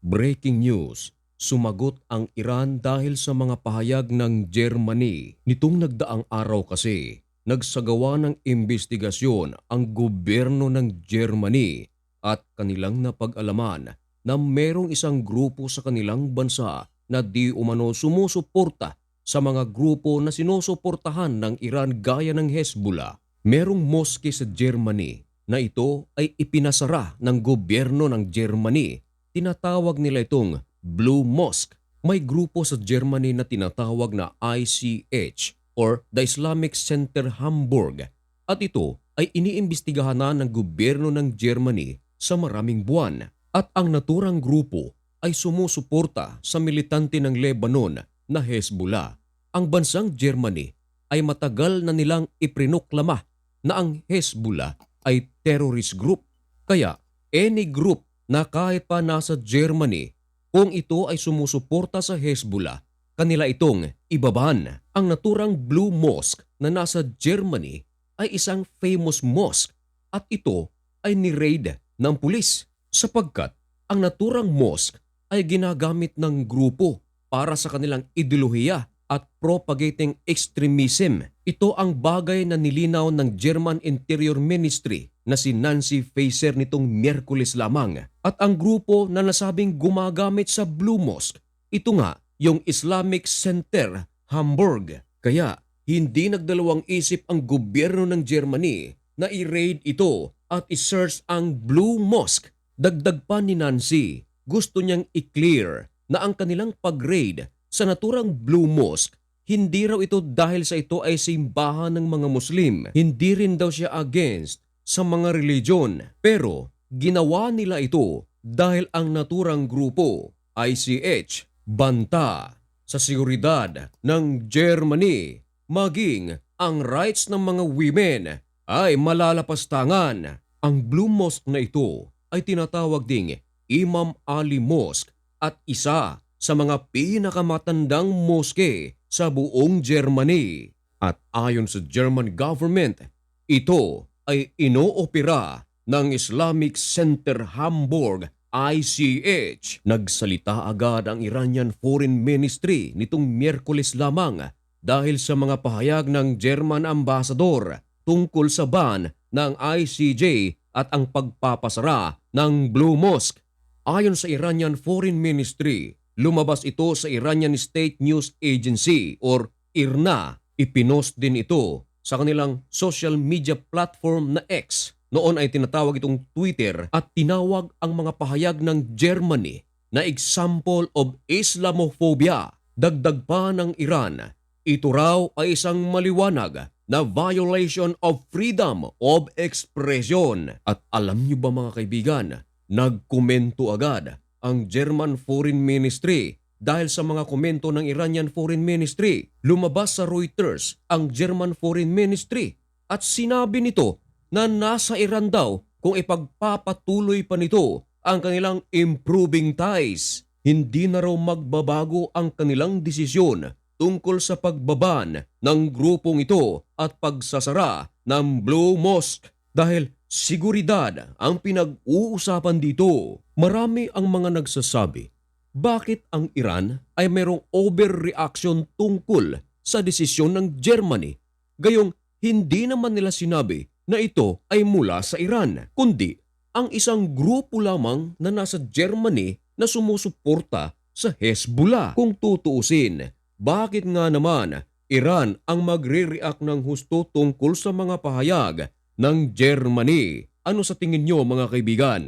Breaking news. Sumagot ang Iran dahil sa mga pahayag ng Germany. Nitong nagdaang araw kasi, nagsagawa ng investigasyon ang gobyerno ng Germany at kanilang napag-alaman na merong isang grupo sa kanilang bansa na di umano sumusuporta sa mga grupo na sinusuportahan ng Iran gaya ng Hezbollah. Merong moske sa Germany na ito ay ipinasara ng gobyerno ng Germany. Tinatawag nila itong Blue Mosque. May grupo sa Germany na tinatawag na ICH or the Islamic Center Hamburg at ito ay iniimbestigahan na ng gobyerno ng Germany sa maraming buwan at ang naturang grupo ay sumusuporta sa militante ng Lebanon na Hezbollah. Ang bansang Germany ay matagal na nilang iprinoklama na ang Hezbollah ay terrorist group. Kaya any group na kahit pa nasa Germany, kung ito ay sumusuporta sa Hezbollah, kanila itong ibaban. Ang naturang Blue Mosque na nasa Germany ay isang famous mosque at ito ay ni-raid ng pulis sapagkat ang naturang mosque ay ginagamit ng grupo para sa kanilang ideolohiya at propagating extremism. Ito ang bagay na nilinaw ng German Interior Ministry na si Nancy Faeser nitong Miyerkules lamang. At ang grupo na nasabing gumagamit sa Blue Mosque, ito nga yung Islamic Center Hamburg. Kaya hindi nagdalawang isip ang gobyerno ng Germany na i-raid ito at i-search ang Blue Mosque. Dagdag pa ni Nancy, gusto niyang i-clear na ang kanilang pag-raid sa naturang Blue Mosque, hindi raw ito dahil sa ito ay simbahan ng mga Muslim. Hindi rin daw siya against sa mga religion. Pero ginawa nila ito dahil ang naturang grupo, ICH, banta sa seguridad ng Germany maging ang rights ng mga women ay malalapastangan. Ang Blue Mosque na ito ay tinatawag ding Imam Ali Mosque at isa sa mga pinakamatandang moske sa buong Germany. At ayon sa German government, ito ay inoopera ng Islamic Center Hamburg ICH. Nagsalita agad ang Iranian Foreign Ministry nitong Miyerkules lamang dahil sa mga pahayag ng German Ambassador tungkol sa ban ng ICJ at ang pagpapasara ng Blue Mosque. Ayon sa Iranian Foreign Ministry, lumabas ito sa Iranian State News Agency or IRNA. Ipinost din ito sa kanilang social media platform na X. Noon ay tinatawag itong Twitter at tinawag ang mga pahayag ng Germany na example of Islamophobia. Dagdag pa ng Iran, ito raw ay isang maliwanag na violation of freedom of expression. At alam niyo ba mga kaibigan, nagkomento agad ang German Foreign Ministry dahil sa mga komento ng Iranian Foreign Ministry. Lumabas sa Reuters ang German Foreign Ministry at sinabi nito na nasa Iran daw kung ipagpapatuloy pa nito ang kanilang improving ties. Hindi na raw magbabago ang kanilang desisyon tungkol sa pagbaban ng grupong ito at pagsasara ng Blue Mosque dahil seguridad ang pinag-uusapan dito. Marami ang mga nagsasabi, bakit ang Iran ay mayroong overreaction tungkol sa desisyon ng Germany? Gayong hindi naman nila sinabi na ito ay mula sa Iran, kundi ang isang grupo lamang na nasa Germany na sumusuporta sa Hezbollah. Kung tutuusin, bakit nga naman Iran ang magre-react ng husto tungkol sa mga pahayag ng Germany? Ano sa tingin nyo mga kaibigan?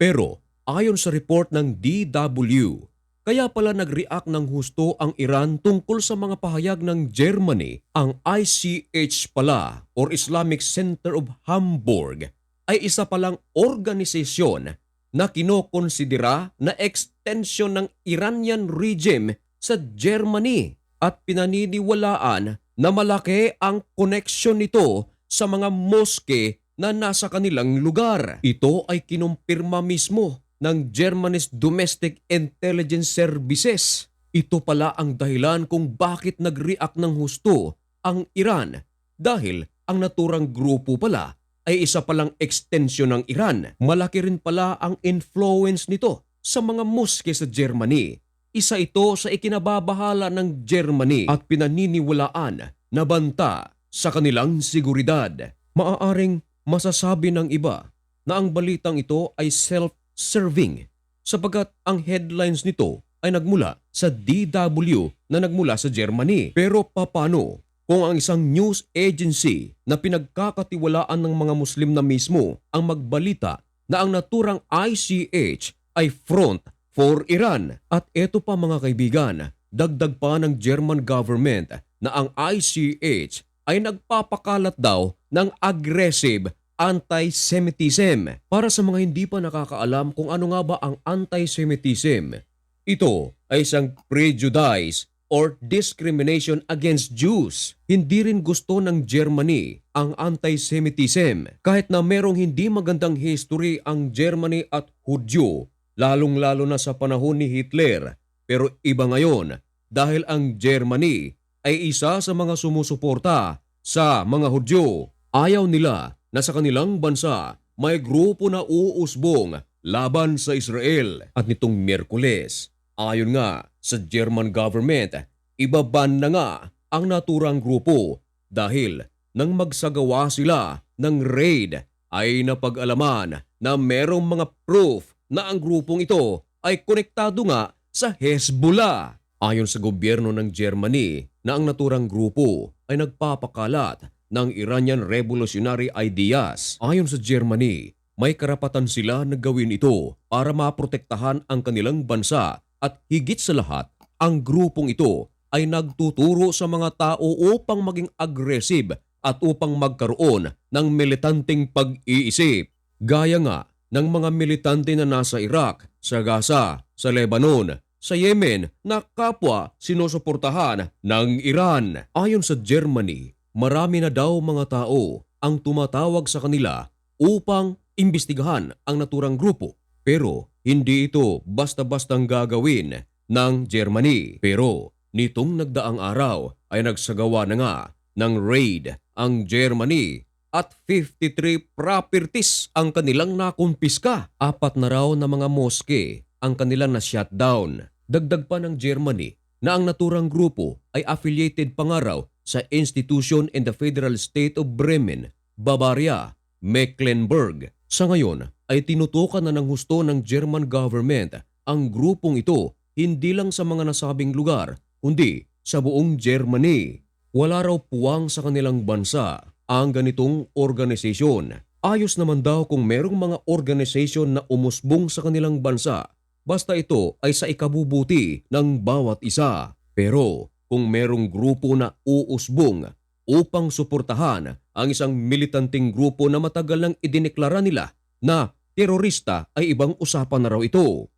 Pero ayon sa report ng DW, kaya pala nag-react ng husto ang Iran tungkol sa mga pahayag ng Germany. Ang ICH pala or Islamic Center of Hamburg ay isa palang organisasyon na kinokonsidera na extension ng Iranian regime sa Germany at pinaniniwalaan na malaki ang connection nito sa mga moske na nasa kanilang lugar. Ito ay kinumpirma mismo ng Germany's Domestic Intelligence Services. Ito pala ang dahilan kung bakit nag-react ng husto ang Iran dahil ang naturang grupo pala ay isa palang extension ng Iran. Malaki rin pala ang influence nito sa mga moske sa Germany. Isa ito sa ikinababahala ng Germany at pinaniniwalaan na banta sa kanilang seguridad. Maaaring masasabi ng iba na ang balitang ito ay self-serving sapagkat ang headlines nito ay nagmula sa DW na nagmula sa Germany. Pero papano kung ang isang news agency na pinagkakatiwalaan ng mga Muslim na mismo ang magbalita na ang naturang ICH ay front for Iran. At eto pa mga kaibigan, dagdag pa ng German government na ang ICH ay nagpapakalat daw ng aggressive anti-Semitism. Para sa mga hindi pa nakakaalam kung ano nga ba ang anti-Semitism, ito ay isang prejudice or discrimination against Jews. Hindi rin gusto ng Germany ang anti-Semitism kahit na merong hindi magandang history ang Germany at Hudyo, lalong-lalo na sa panahon ni Hitler. Pero iba ngayon dahil ang Germany ay isa sa mga sumusuporta sa mga Hudyo. Ayaw nila na sa kanilang bansa may grupo na uusbong laban sa Israel. At nitong Miyerkules, ayon nga sa German government, ibaban na nga ang naturang grupo dahil nang magsagawa sila ng raid ay napag-alaman na merong mga proof na ang grupong ito ay konektado nga sa Hezbollah. Ayon sa gobyerno ng Germany na ang naturang grupo ay nagpapakalat ng Iranian revolutionary ideas. Ayon sa Germany, may karapatan sila na gawin ito para maprotektahan ang kanilang bansa at higit sa lahat, ang grupong ito ay nagtuturo sa mga tao upang maging aggressive at upang magkaroon ng militanteng pag-iisip. Gaya nga ng mga militante na nasa Iraq, sa Gaza, sa Lebanon, sa Yemen na kapwa sinusuportahan ng Iran. Ayon sa Germany, marami na daw mga tao ang tumatawag sa kanila upang imbestigahan ang naturang grupo. Pero hindi ito basta-bastang gagawin ng Germany. Pero nitong nagdaang araw ay nagsagawa na nga ng raid ang Germany at 53 properties ang kanilang nakumpiska. Apat na raw na mga moske ang kanilang na-shutdown. Dagdag pa ng Germany na ang naturang grupo ay affiliated pa nga raw sa institution in the federal state of Bremen, Bavaria, Mecklenburg. Sa ngayon ay tinutukan na ng husto ng German government ang grupong ito hindi lang sa mga nasabing lugar kundi sa buong Germany. Wala raw puwang sa kanilang bansa ang ganitong organisasyon. Ayos naman daw kung merong mga organisasyon na umusbong sa kanilang bansa basta ito ay sa ikabubuti ng bawat isa. Pero kung merong grupo na uusbong upang suportahan ang isang militanting grupo na matagal nang idineklara nila na terorista ay ibang usapan na raw ito.